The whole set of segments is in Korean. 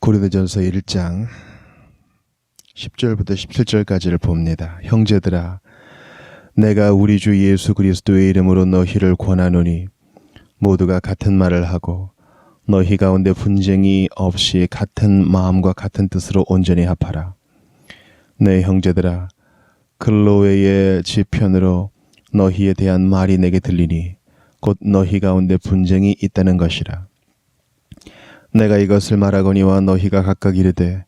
고린도전서 1장 10절부터 17절까지를 봅니다. 형제들아 내가 우리 주 예수 그리스도의 이름으로 너희를 권하노니 모두가 같은 말을 하고 너희 가운데 분쟁이 없이 같은 마음과 같은 뜻으로 온전히 합하라. 내 형제들아 글로웨의 지편으로 너희에 대한 말이 내게 들리니 곧 너희 가운데 분쟁이 있다는 것이라. 내가 이것을 말하거니와 너희가 각각 이르되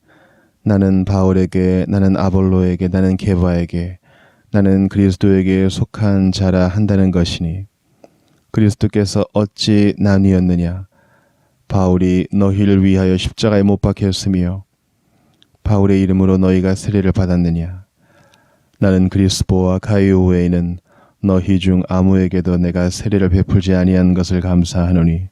나는 바울에게 나는 아볼로에게 나는 게바에게 나는 그리스도에게 속한 자라 한다는 것이니 그리스도께서 어찌 나뉘었느냐? 바울이 너희를 위하여 십자가에 못 박혔으며 바울의 이름으로 너희가 세례를 받았느냐? 나는 그리스보와 가이오 외에는 너희 중 아무에게도 내가 세례를 베풀지 아니한 것을 감사하노니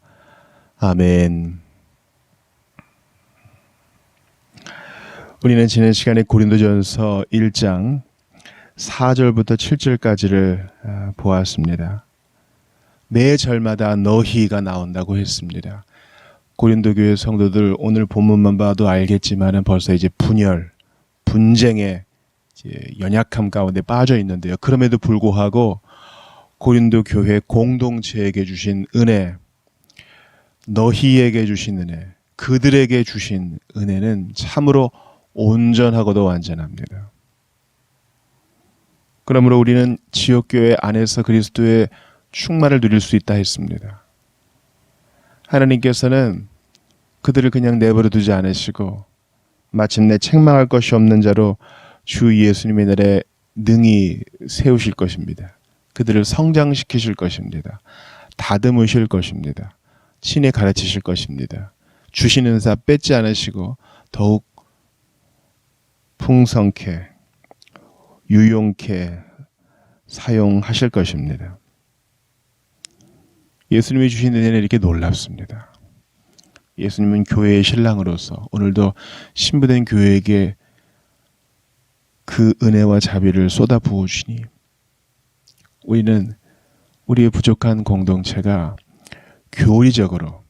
아멘. 우리는 지난 시간에 고린도전서 1장 4절부터 7절까지를 아, 보았습니다. 매 절마다 너희가 나온다고 했습니다. 고린도 교회 성도들 오늘 본문만 봐도 알겠지만은 벌써 이제 분열, 분쟁의 연약함 가운데 빠져 있는데요. 그럼에도 불구하고 고린도 교회 공동체에게 주신 은혜, 너희에게 주신 은혜, 그들에게 주신 은혜는 참으로 온전하고도 완전합니다. 그러므로 우리는 지옥교회 안에서 그리스도의 충만을 누릴 수 있다 했습니다. 하나님께서는 그들을 그냥 내버려 두지 않으시고 마침내 책망할 것이 없는 자로 주 예수님의 날에 능히 세우실 것입니다. 그들을 성장시키실 것입니다. 다듬으실 것입니다. 친히 가르치실 것입니다. 주시는 사 뺏지 않으시고 더욱 풍성케 유용케 사용하실 것입니다. 예수님이 주신 은혜는 이렇게 놀랍습니다. 예수님은 교회의 신랑으로서 오늘도 신부된 교회에게 그 은혜와 자비를 쏟아 부어 주시니 우리는 우리의 부족한 공동체가 교리적으로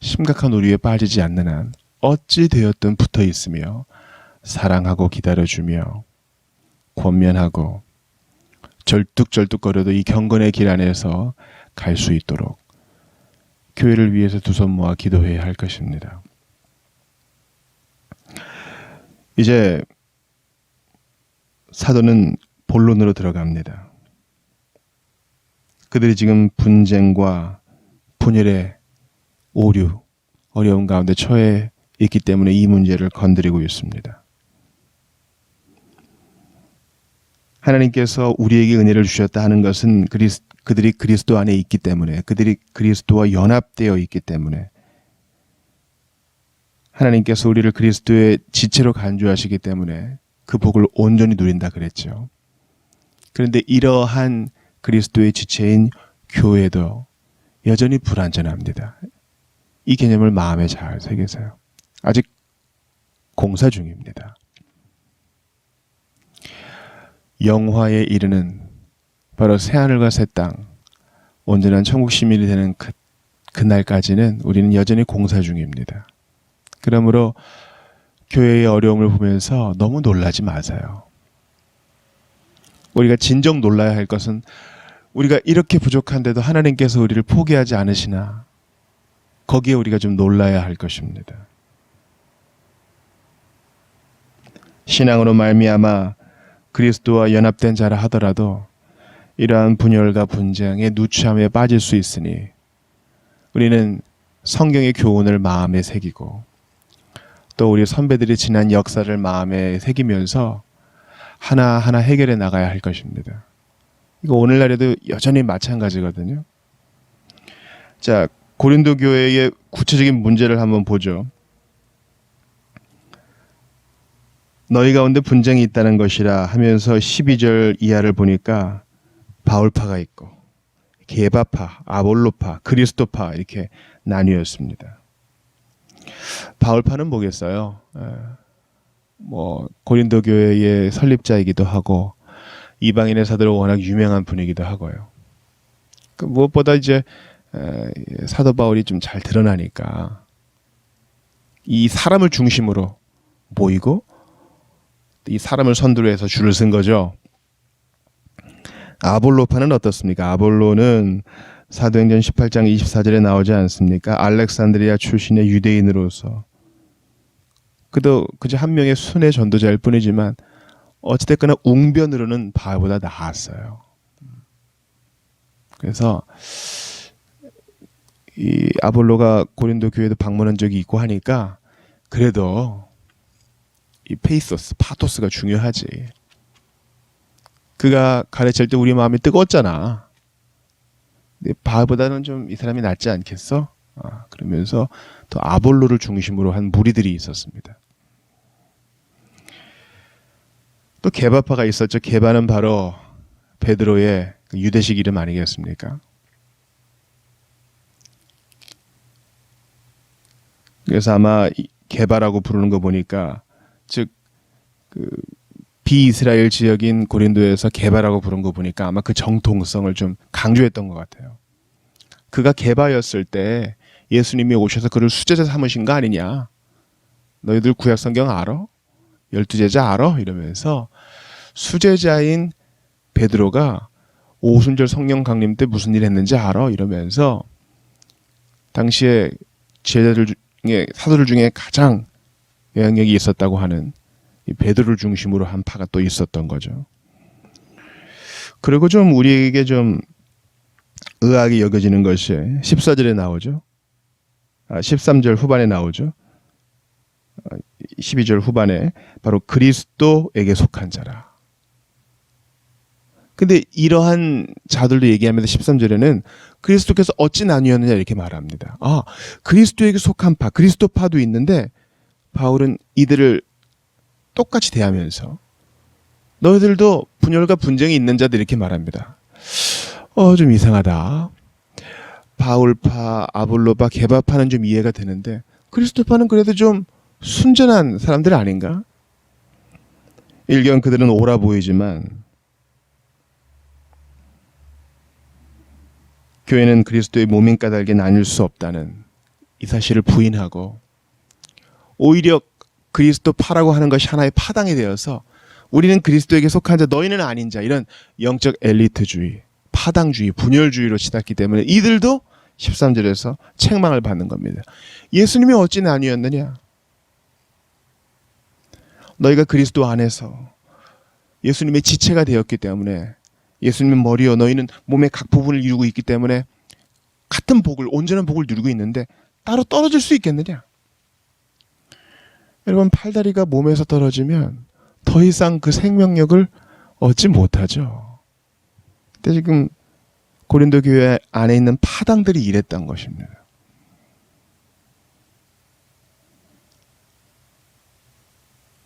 심각한 오류에 빠지지 않는 한 어찌 되었든 붙어 있으며 사랑하고 기다려주며 권면하고 절뚝절뚝거려도 이 경건의 길 안에서 갈 수 있도록 교회를 위해서 두 손 모아 기도해야 할 것입니다. 이제 사도는 본론으로 들어갑니다. 그들이 지금 분쟁과 분열의 오류, 어려운 가운데 처해 있기 때문에 이 문제를 건드리고 있습니다. 하나님께서 우리에게 은혜를 주셨다 하는 것은 그리스, 그들이 그리스도 안에 있기 때문에 그들이 그리스도와 연합되어 있기 때문에 하나님께서 우리를 그리스도의 지체로 간주하시기 때문에 그 복을 온전히 누린다 그랬죠. 그런데 이러한 그리스도의 지체인 교회도 여전히 불완전합니다. 이 개념을 마음에 잘 새기세요. 아직 공사 중입니다. 영화에 이르는 바로 새하늘과 새 땅, 온전한 천국 시민이 되는 그, 그날까지는 우리는 여전히 공사 중입니다. 그러므로 교회의 어려움을 보면서 너무 놀라지 마세요. 우리가 진정 놀라야 할 것은 우리가 이렇게 부족한데도 하나님께서 우리를 포기하지 않으시나 거기에 우리가 좀 놀라야 할 것입니다. 신앙으로 말미암아 그리스도와 연합된 자라 하더라도 이러한 분열과 분쟁에 누추함에 빠질 수 있으니 우리는 성경의 교훈을 마음에 새기고 또 우리 선배들이 지난 역사를 마음에 새기면서 하나하나 해결해 나가야 할 것입니다. 이거 오늘날에도 여전히 마찬가지거든요. 자, 고린도 교회의 구체적인 문제를 한번 보죠. 너희 가운데 분쟁이 있다는 것이라 하면서 12절 이하를 보니까 바울파가 있고 게바파, 아볼로파, 그리스도파 이렇게 나뉘었습니다. 바울파는 뭐겠어요? 에, 뭐 고린도 교회의 설립자이기도 하고 이방인의 사도로 워낙 유명한 분이기도 하고요. 그 무엇보다 이제 에, 사도 바울이 좀 잘 드러나니까 이 사람을 중심으로 모이고 이 사람을 선두로 해서 줄을 쓴 거죠. 아볼로파는 어떻습니까? 아볼로는 사도행전 18장 24절에 나오지 않습니까? 알렉산드리아 출신의 유대인으로서 그도 그저 한 명의 순회 전도자일 뿐이지만 어찌됐거나 웅변으로는 바울보다 나았어요. 그래서 이 아볼로가 고린도 교회도 방문한 적이 있고 하니까 그래도 이 페이소스, 파토스가 중요하지. 그가 가르칠 때 우리 마음이 뜨거웠잖아. 근데 바울보다는 좀 이 사람이 낫지 않겠어? 아, 그러면서 또 아볼로를 중심으로 한 무리들이 있었습니다. 또 게바파가 있었죠. 게바는 바로 베드로의 그 유대식 이름 아니겠습니까? 그래서 아마 이 게바라고 부르는 거 보니까 즉 그 비이스라엘 지역인 고린도에서 게바라고 부른 거 보니까 아마 그 정통성을 좀 강조했던 것 같아요. 그가 게바였을 때 예수님이 오셔서 그를 수제자 삼으신 거 아니냐? 너희들 구약 성경 알아? 열두 제자 알아? 이러면서 수제자인 베드로가 오순절 성령 강림 때 무슨 일 했는지 알아? 이러면서 당시에 제자들 중에 사도들 중에 가장 영향력이 있었다고 하는 이 베드로를 중심으로 한 파가 또 있었던 거죠. 그리고 좀 우리에게 좀 의학이 여겨지는 것이 14절에 나오죠. 아, 13절 후반에 나오죠. 아, 12절 후반에 바로 그리스도에게 속한 자라. 근데 이러한 자들도 얘기하면서 13절에는 그리스도께서 어찌 나뉘었느냐 이렇게 말합니다. 아, 그리스도에게 속한 파, 그리스도파도 있는데 바울은 이들을 똑같이 대하면서 너희들도 분열과 분쟁이 있는 자들 이렇게 말합니다. 어, 좀 이상하다. 바울파, 아볼로파, 게바파는 좀 이해가 되는데 그리스도파는 그래도 좀 순전한 사람들 아닌가? 일견 그들은 오라 보이지만 교회는 그리스도의 몸인 까닭에 나뉠 수 없다는 이 사실을 부인하고 오히려 그리스도 파라고 하는 것이 하나의 파당이 되어서 우리는 그리스도에게 속한 자 너희는 아닌 자 이런 영적 엘리트주의, 파당주의, 분열주의로 치닫기 때문에 이들도 13절에서 책망을 받는 겁니다. 예수님이 어찌 나뉘었느냐? 너희가 그리스도 안에서 예수님의 지체가 되었기 때문에 예수님은 머리요 너희는 몸의 각 부분을 이루고 있기 때문에 같은 복을 온전한 복을 누리고 있는데 따로 떨어질 수 있겠느냐? 여러분 팔다리가 몸에서 떨어지면 더 이상 그 생명력을 얻지 못하죠. 근데 지금 고린도 교회 안에 있는 파당들이 이랬던 것입니다.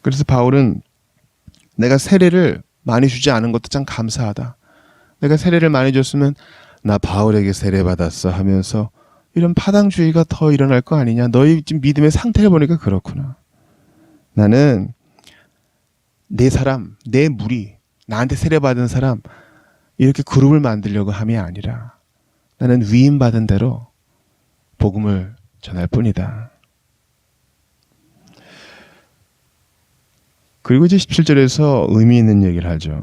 그래서 바울은 내가 세례를 많이 주지 않은 것도 참 감사하다. 내가 세례를 많이 줬으면 나 바울에게 세례 받았어 하면서 이런 파당주의가 더 일어날 거 아니냐. 너희 지금 믿음의 상태를 보니까 그렇구나. 나는 내 사람, 내 무리, 나한테 세례 받은 사람 이렇게 그룹을 만들려고 함이 아니라 나는 위임 받은 대로 복음을 전할 뿐이다. 그리고 이제 17절에서 의미 있는 얘기를 하죠.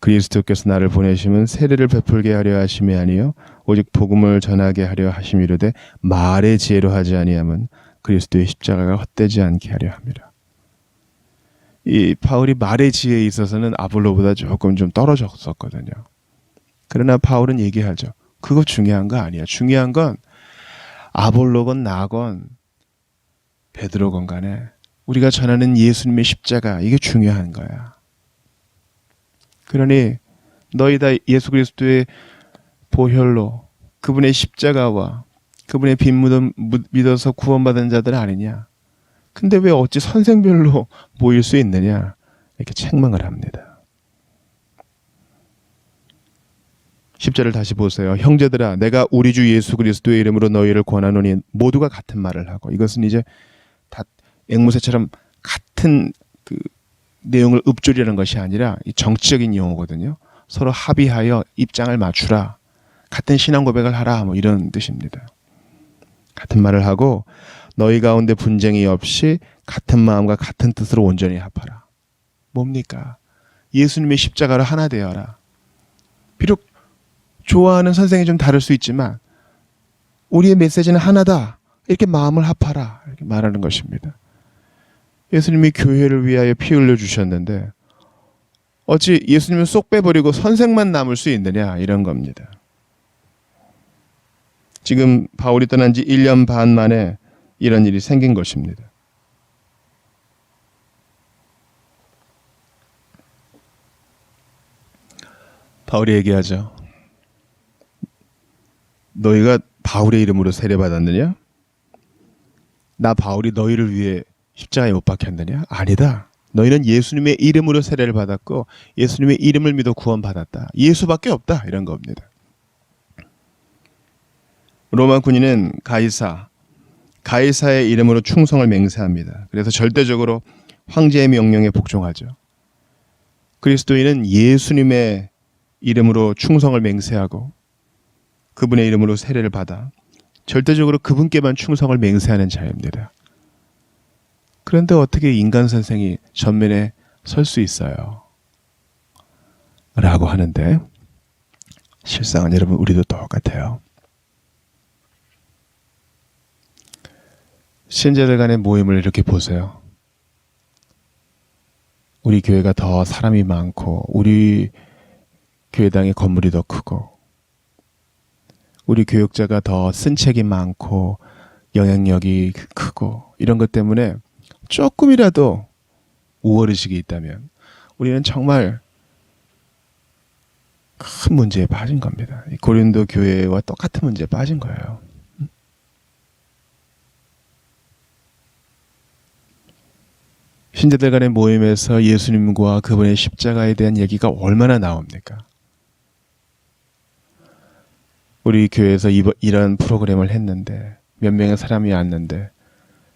그리스도께서 나를 보내심은 세례를 베풀게 하려 하심이 아니요 오직 복음을 전하게 하려 하심이로되 말의 지혜로 하지 아니함은 그리스도의 십자가가 헛되지 않게 하려 함이라. 이 바울이 말의 지혜에 있어서는 아볼로보다 조금 좀 떨어졌었거든요. 그러나 바울은 얘기하죠. 그거 중요한 거 아니야. 중요한 건 아볼로건 나건 베드로건 간에 우리가 전하는 예수님의 십자가 이게 중요한 거야. 그러니 너희 다 예수 그리스도의 보혈로 그분의 십자가와 그분의 빈 무덤 믿어서 구원받은 자들 아니냐? 근데 왜 어찌 선생별로 모일 수 있느냐? 이렇게 책망을 합니다. 10절을 다시 보세요. 형제들아 내가 우리 주 예수 그리스도의 이름으로 너희를 권하노니 모두가 같은 말을 하고 이것은 이제 다 앵무새처럼 같은 그 내용을 읊조리라는 것이 아니라 이 정치적인 용어거든요. 서로 합의하여 입장을 맞추라. 같은 신앙 고백을 하라. 뭐 이런 뜻입니다. 같은 말을 하고 너희 가운데 분쟁이 없이 같은 마음과 같은 뜻으로 온전히 합하라. 뭡니까? 예수님의 십자가로 하나 되어라. 비록 좋아하는 선생이 좀 다를 수 있지만 우리의 메시지는 하나다. 이렇게 마음을 합하라. 이렇게 말하는 것입니다. 예수님이 교회를 위하여 피 흘려 주셨는데 어찌 예수님을 쏙 빼버리고 선생만 남을 수 있느냐 이런 겁니다. 지금 바울이 떠난 지 1년 반 만에 이런 일이 생긴 것입니다. 바울이 얘기하죠. 너희가 바울의 이름으로 세례받았느냐? 나 바울이 너희를 위해 십자가에 못 박혔느냐? 아니다. 너희는 예수님의 이름으로 세례를 받았고 예수님의 이름을 믿어 구원받았다. 예수밖에 없다. 이런 겁니다. 로마 군인은 가이사, 가이사의 이름으로 충성을 맹세합니다. 그래서 절대적으로 황제의 명령에 복종하죠. 그리스도인은 예수님의 이름으로 충성을 맹세하고 그분의 이름으로 세례를 받아 절대적으로 그분께만 충성을 맹세하는 자입니다. 그런데 어떻게 인간 선생이 전면에 설 수 있어요? 라고 하는데 실상은 여러분 우리도 똑같아요. 신자들 간의 모임을 이렇게 보세요. 우리 교회가 더 사람이 많고 우리 교회당의 건물이 더 크고 우리 교육자가 더 쓴 책이 많고 영향력이 크고 이런 것 때문에 조금이라도 우월의식이 있다면 우리는 정말 큰 문제에 빠진 겁니다. 이 고린도 교회와 똑같은 문제에 빠진 거예요. 신자들 간의 모임에서 예수님과 그분의 십자가에 대한 얘기가 얼마나 나옵니까? 우리 교회에서 이런 프로그램을 했는데 몇 명의 사람이 왔는데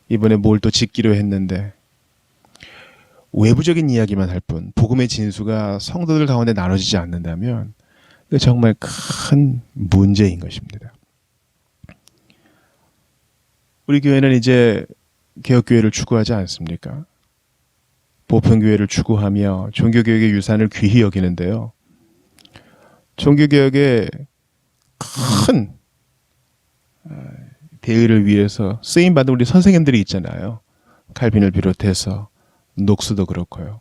이번에 뭘 또 짓기로 했는데 외부적인 이야기만 할 뿐 복음의 진수가 성도들 가운데 나눠지지 않는다면 그 정말 큰 문제인 것입니다. 우리 교회는 이제 개혁교회를 추구하지 않습니까? 보편교회를 추구하며 종교개혁의 유산을 귀히 여기는데요. 종교개혁의 큰 어, 대의를 위해서 쓰임 받은 우리 선생님들이 있잖아요. 칼빈을 비롯해서 녹스도 그렇고요.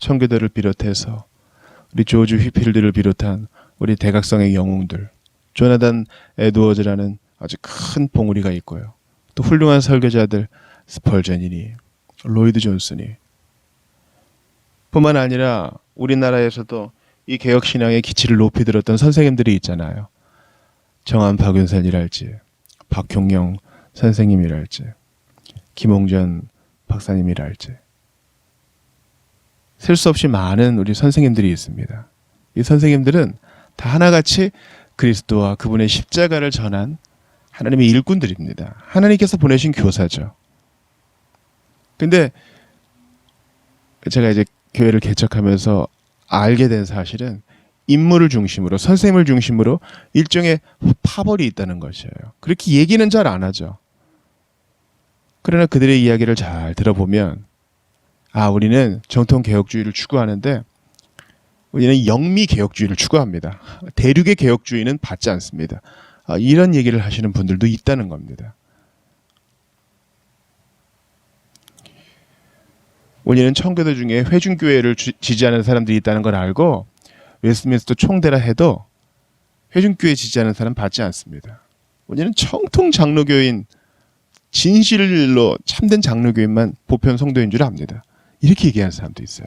청교도를 비롯해서 우리 조지 휘필드를 비롯한 우리 대각성의 영웅들, 조나단 에드워즈라는 아주 큰 봉우리가 있고요. 또 훌륭한 설교자들 스펄전이니 로이드 존슨이 뿐만 아니라 우리나라에서도 이 개혁 신앙의 기치를 높이 들었던 선생님들이 있잖아요. 정한 박윤선이랄지, 박형영 선생님이랄지, 김홍전 박사님이랄지. 셀 수 없이 많은 우리 선생님들이 있습니다. 이 선생님들은 다 하나같이 그리스도와 그분의 십자가를 전한 하나님의 일꾼들입니다. 하나님께서 보내신 교사죠. 근데 제가 이제 교회를 개척하면서 알게 된 사실은 인물을 중심으로 선생님을 중심으로 일종의 파벌이 있다는 것이에요. 그렇게 얘기는 잘 안 하죠. 그러나 그들의 이야기를 잘 들어보면 아 우리는 정통 개혁주의를 추구하는데 우리는 영미 개혁주의를 추구합니다. 대륙의 개혁주의는 받지 않습니다. 아, 이런 얘기를 하시는 분들도 있다는 겁니다. 우리는 청교도 중에 회중교회를 지지하는 사람들이 있다는 걸 알고 웨스트민스터 총대라 해도 회중교회 지지하는 사람 받지 않습니다. 우리는 청통 장로교인 진실로 참된 장로교인만 보편 성도인 줄 압니다. 이렇게 얘기하는 사람도 있어요.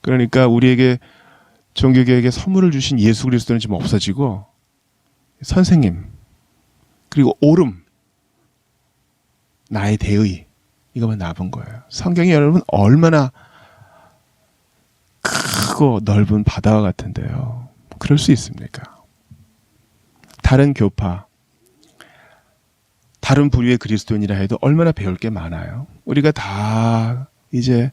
그러니까 우리에게 종교계에게 선물을 주신 예수 그리스도는 지금 없어지고 선생님 그리고 오름 나의 대의 이것만 남은 거예요. 성경이 여러분 얼마나 크고 넓은 바다와 같은데요. 그럴 수 있습니까? 다른 교파, 다른 부류의 그리스도인이라 해도 얼마나 배울 게 많아요. 우리가 다 이제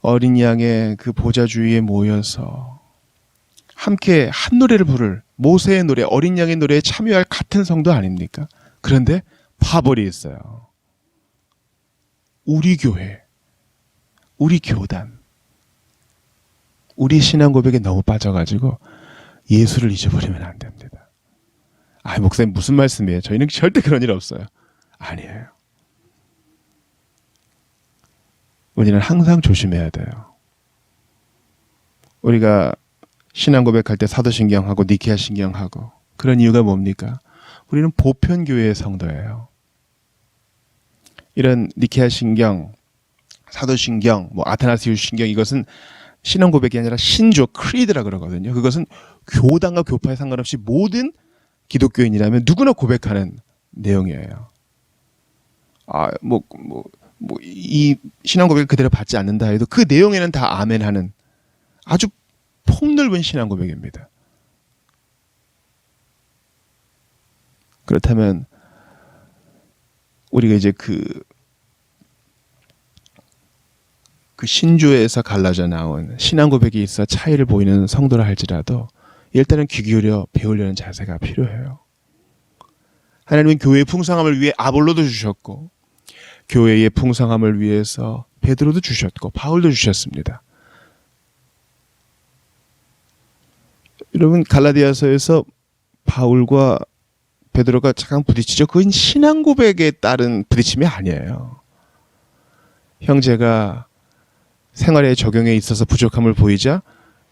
어린 양의 그 보좌주의에 모여서 함께 한 노래를 부를 모세의 노래, 어린 양의 노래에 참여할 같은 성도 아닙니까? 그런데 파벌이 있어요. 우리 교회, 우리 교단, 우리 신앙 고백에 너무 빠져가지고 예수를 잊어버리면 안 됩니다. 아, 목사님 무슨 말씀이에요? 저희는 절대 그런 일 없어요. 아니에요. 우리는 항상 조심해야 돼요. 우리가 신앙 고백할 때 사도신경하고 니케아 신경하고 그런 이유가 뭡니까? 우리는 보편 교회의 성도예요. 이런 니케아 신경, 사도 신경, 뭐 아테나시우스 신경 이것은 신앙 고백이 아니라 신조 크리드라 그러거든요. 그것은 교단과 교파에 상관없이 모든 기독교인이라면 누구나 고백하는 내용이에요. 아, 뭐, 뭐, 뭐, 이 신앙 고백을 그대로 받지 않는다 해도 그 내용에는 다 아멘 하는 아주 폭넓은 신앙 고백입니다. 그렇다면 우리가 이제 그, 그 신조에서 갈라져 나온 신앙 고백이 있어 차이를 보이는 성도라 할지라도 일단은 귀 기울여 배우려는 자세가 필요해요. 하나님은 교회의 풍성함을 위해 아볼로도 주셨고 교회의 풍성함을 위해서 베드로도 주셨고 바울도 주셨습니다. 여러분 갈라디아서에서 바울과 베드로가 잠깐 부딪히죠. 그건 신앙 고백에 따른 부딪힘이 아니에요. 형제가 생활에 적용에 있어서 부족함을 보이자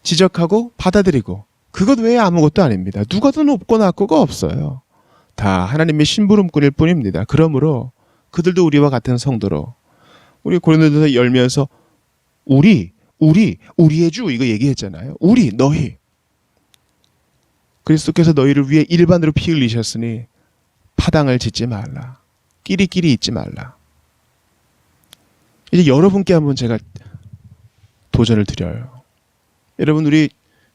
지적하고 받아들이고 그것 외에 아무것도 아닙니다. 누가 더 높고 낮고가 없어요. 다 하나님의 심부름꾼일 뿐입니다. 그러므로 그들도 우리와 같은 성도로 우리 고린도서 열면서 우리 우리 우리의 주 이거 얘기했잖아요. 우리 너희 그리스도께서 너희를 위해 일반으로 피 흘리셨으니 파당을 짓지 말라. 끼리끼리 있지 말라. 이제 여러분께 한번 제가 도전을 드려요. 여러분 우리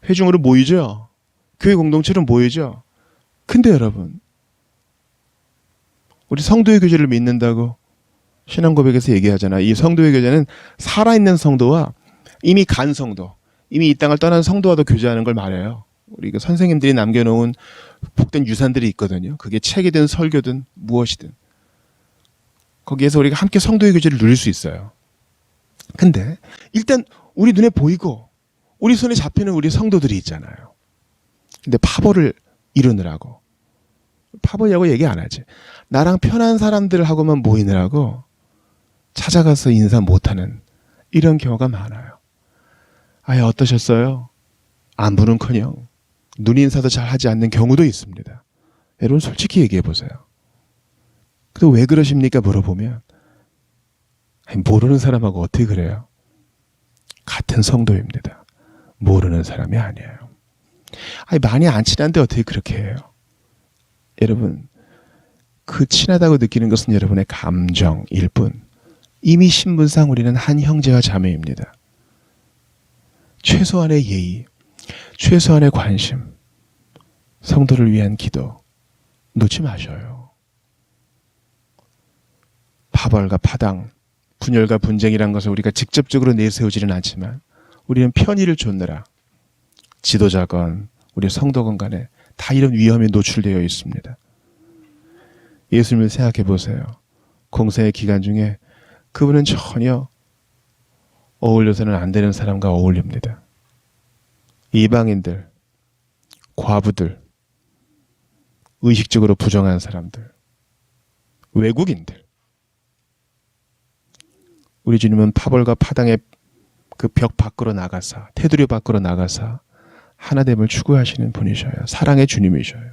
회중으로 모이죠. 교회 공동체로 모이죠. 근데 여러분 우리 성도의 교제를 믿는다고 신앙 고백에서 얘기하잖아. 이 성도의 교제는 살아있는 성도와 이미 간 성도, 이미 이 땅을 떠난 성도와도 교제하는 걸 말해요. 우리 그 선생님들이 남겨놓은 복된 유산들이 있거든요. 그게 책이든 설교든 무엇이든. 거기에서 우리가 함께 성도의 교제를 누릴 수 있어요. 근데 일단 우리 눈에 보이고 우리 손에 잡히는 우리 성도들이 있잖아요. 근데 파벌을 이루느라고. 파벌이라고 얘기 안 하지. 나랑 편한 사람들하고만 모이느라고 찾아가서 인사 못하는 이런 경우가 많아요. 아예 어떠셨어요? 안부는커녕 눈 인사도 잘 하지 않는 경우도 있습니다. 여러분 솔직히 얘기해 보세요. 근데 왜 그러십니까? 물어보면 모르는 사람하고 어떻게 그래요? 같은 성도입니다. 모르는 사람이 아니에요. 아니 많이 안 친한데 어떻게 그렇게 해요? 여러분 그 친하다고 느끼는 것은 여러분의 감정일 뿐 이미 신분상 우리는 한 형제와 자매입니다. 최소한의 예의, 최소한의 관심, 성도를 위한 기도 놓지 마셔요. 파벌과 파당, 분열과 분쟁이란 것을 우리가 직접적으로 내세우지는 않지만 우리는 편의를 쫓느라 지도자건 우리 성도건 간에 다 이런 위험에 노출되어 있습니다. 예수님을 생각해 보세요. 공생의 기간 중에 그분은 전혀 어울려서는 안 되는 사람과 어울립니다. 이방인들, 과부들, 의식적으로 부정한 사람들, 외국인들. 우리 주님은 파벌과 파당의 그 벽 밖으로 나가사, 테두리 밖으로 나가사 하나됨을 추구하시는 분이셔요. 사랑의 주님이셔요.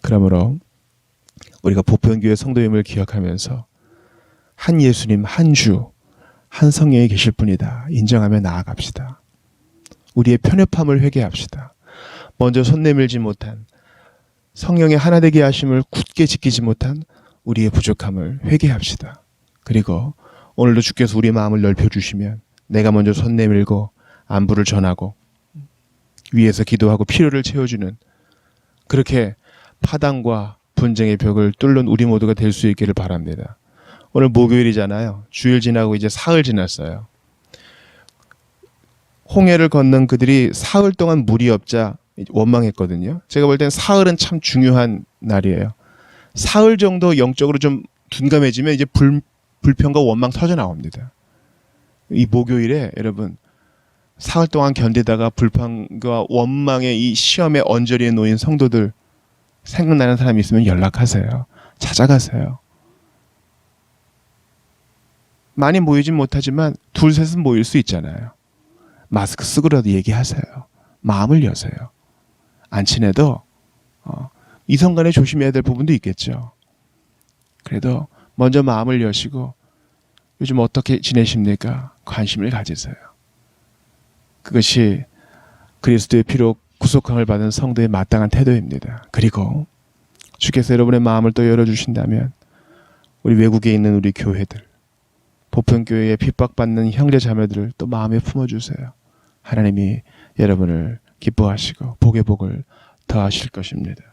그러므로 우리가 보편교회 성도임을 기억하면서 한 예수님, 한 주, 한 성령이 계실 분이다. 인정하며 나아갑시다. 우리의 편협함을 회개합시다. 먼저 손 내밀지 못한 성령의 하나 되게 하심을 굳게 지키지 못한 우리의 부족함을 회개합시다. 그리고 오늘도 주께서 우리의 마음을 넓혀 주시면 내가 먼저 손 내밀고 안부를 전하고 위에서 기도하고 필요를 채워주는 그렇게 파당과 분쟁의 벽을 뚫는 우리 모두가 될 수 있기를 바랍니다. 오늘 목요일이잖아요. 주일 지나고 이제 사흘 지났어요. 홍해를 건넌 그들이 사흘 동안 물이 없자 원망했거든요. 제가 볼 땐 사흘은 참 중요한 날이에요. 사흘 정도 영적으로 좀 둔감해지면 이제 불, 불평과 원망 터져 나옵니다. 이 목요일에 여러분 사흘 동안 견디다가 불평과 원망의 이 시험의 언저리에 놓인 성도들 생각나는 사람이 있으면 연락하세요. 찾아가세요. 많이 모이진 못하지만 둘 셋은 모일 수 있잖아요. 마스크 쓰고라도 얘기하세요. 마음을 여세요. 안 친해도 어, 이성 간에 조심해야 될 부분도 있겠죠. 그래도 먼저 마음을 여시고 요즘 어떻게 지내십니까? 관심을 가지세요. 그것이 그리스도의 피로 구속함을 받은 성도의 마땅한 태도입니다. 그리고 주께서 여러분의 마음을 또 열어주신다면 우리 외국에 있는 우리 교회들 보편교회에 핍박받는 형제 자매들을 또 마음에 품어주세요. 하나님이 여러분을 기뻐하시고 복의 복을 더하실 것입니다.